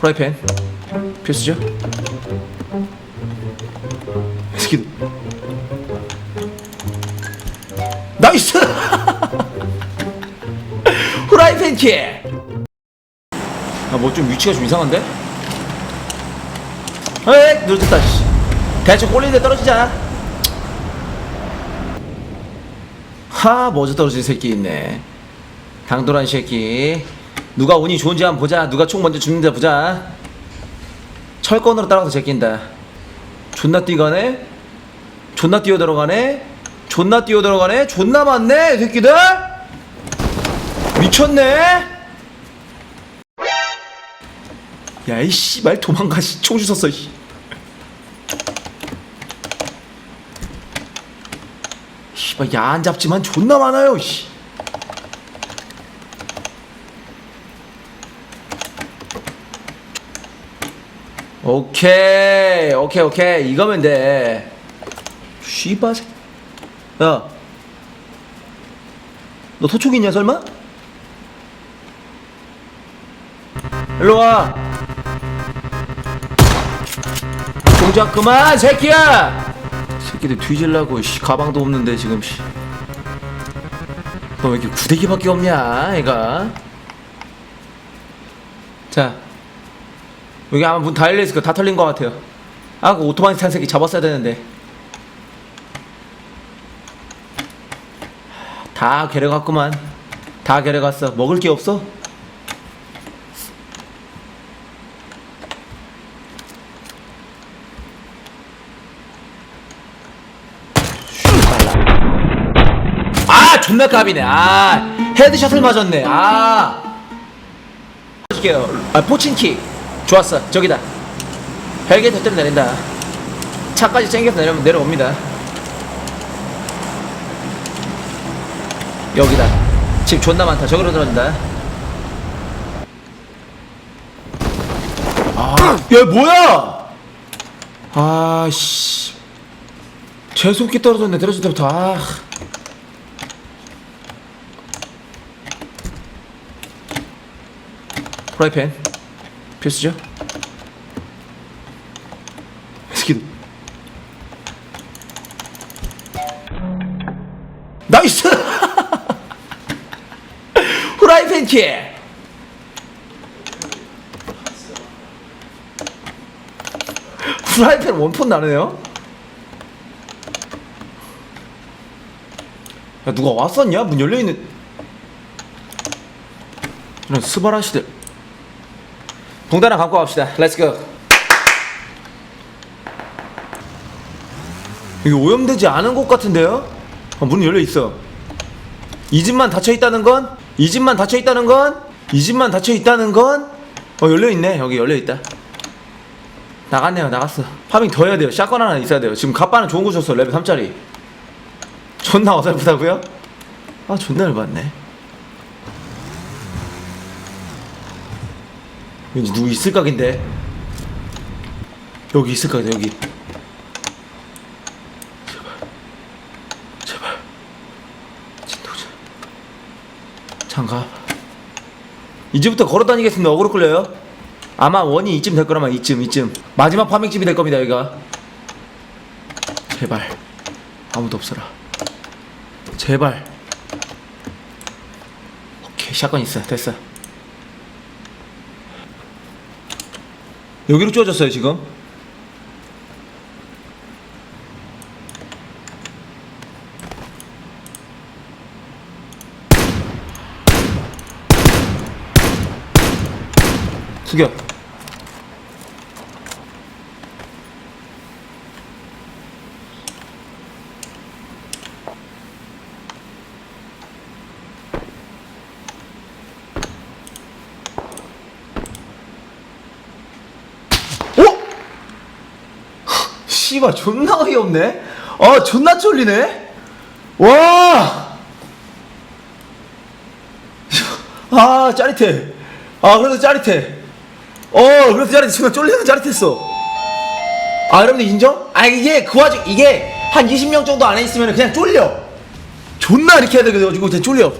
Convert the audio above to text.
프라이팬? 필수죠? 스킨 나이스! 프라이팬 킬! 아뭐 좀 위치가 좀 이상한데? 에이 늦었다 씨. 대충 꼴리는데 떨어지자 하 먼저 떨어진 새끼 있네. 당돌한 새끼 누가 운이 좋은지 한번 보자. 누가 총 먼저 죽는지 보자. 철권으로 따라가서 제낀다. 존나 뛰가네? 존나 뛰어 들어가네? 존나 뛰어 들어가네? 존나 많네 이 새끼들? 미쳤네? 야 이 씨발 도망가 씨, 총 주웠어 씨. 씨발 야한 잡지만 존나 많아요 씨. 오케이 오케이 오케이. 이거면 돼. 씨발 새끼. 야너 토촉 있냐 설마? 일로와. 동작 그만 새끼야. 새끼들 뒤질라고 씨 가방도 없는데 지금 씨. 너 왜 이렇게 구데기밖에 없냐 얘가? 자 여기 아마 문 다 열려있을 거다 털린 것 같아요. 아 그 오토바이 탄 새끼 잡았어야 되는데. 다 괴려갔구만. 다 괴려갔어. 먹을 게 없어? 아 존나 깝이네. 아 헤드샷을 맞았네. 아. 해줄게요 아 포친킥 좋았어. 저기다. 헬기 터뜨려 내린다. 차까지 챙겨서 내려면 내려옵니다. 여기다. 집 존나 많다. 저기로 들어간다. 아야 뭐야? 아씨. 재수없게 떨어졌네 떨어질 때부터. 아. 프라이팬? 필수죠 나이스. 프라이팬 킬 프라이팬 원폰 나네요. 야 누가 왔었냐? 문 열려있는. 이런 스바라 시대. 봉다나 감고 갑시다. 렛츠고 여기 오염되지 않은 곳 같은데요? 어, 문 열려 있어. 이 집만 닫혀 있다는 건? 이 집만 닫혀 있다는 건? 이 집만 닫혀 있다는 건? 어 열려 있네. 여기 열려 있다. 나갔네요. 나갔어. 파밍 더 해야 돼요. 샷건 하나 있어야 돼요. 지금 갑바는 좋은 거 줬어. 레벨 3짜리. 존나 어설프다고요? 아 존나 열받네. 왠지 누구 있을 각인데? 여기 있을 각이다 여기 제발 제발 진도자 장갑 이제부터 걸어 다니겠습니다. 어그로 끌려요? 아마 원이 이쯤 될 거라면 이쯤 이쯤. 마지막 파밍집이 될 겁니다 여기가. 제발. 아무도 없어라. 제발. 오케이 샷건 있어. 됐어. 여기로 쪼졌어요 지금 숙여 어? 씨발 존나 어이없네. 아 존나 쫄리네. 와! 아 짜릿해. 아 그래도 짜릿해 어 그래도 짜릿해 순간 쫄리는 짜릿했어. 아 여러분들 인정? 아 이게 그 와중 이게 한 20명 정도 안에 있으면 그냥 쫄려. 존나 이렇게 해야 돼가지고 그냥 쫄려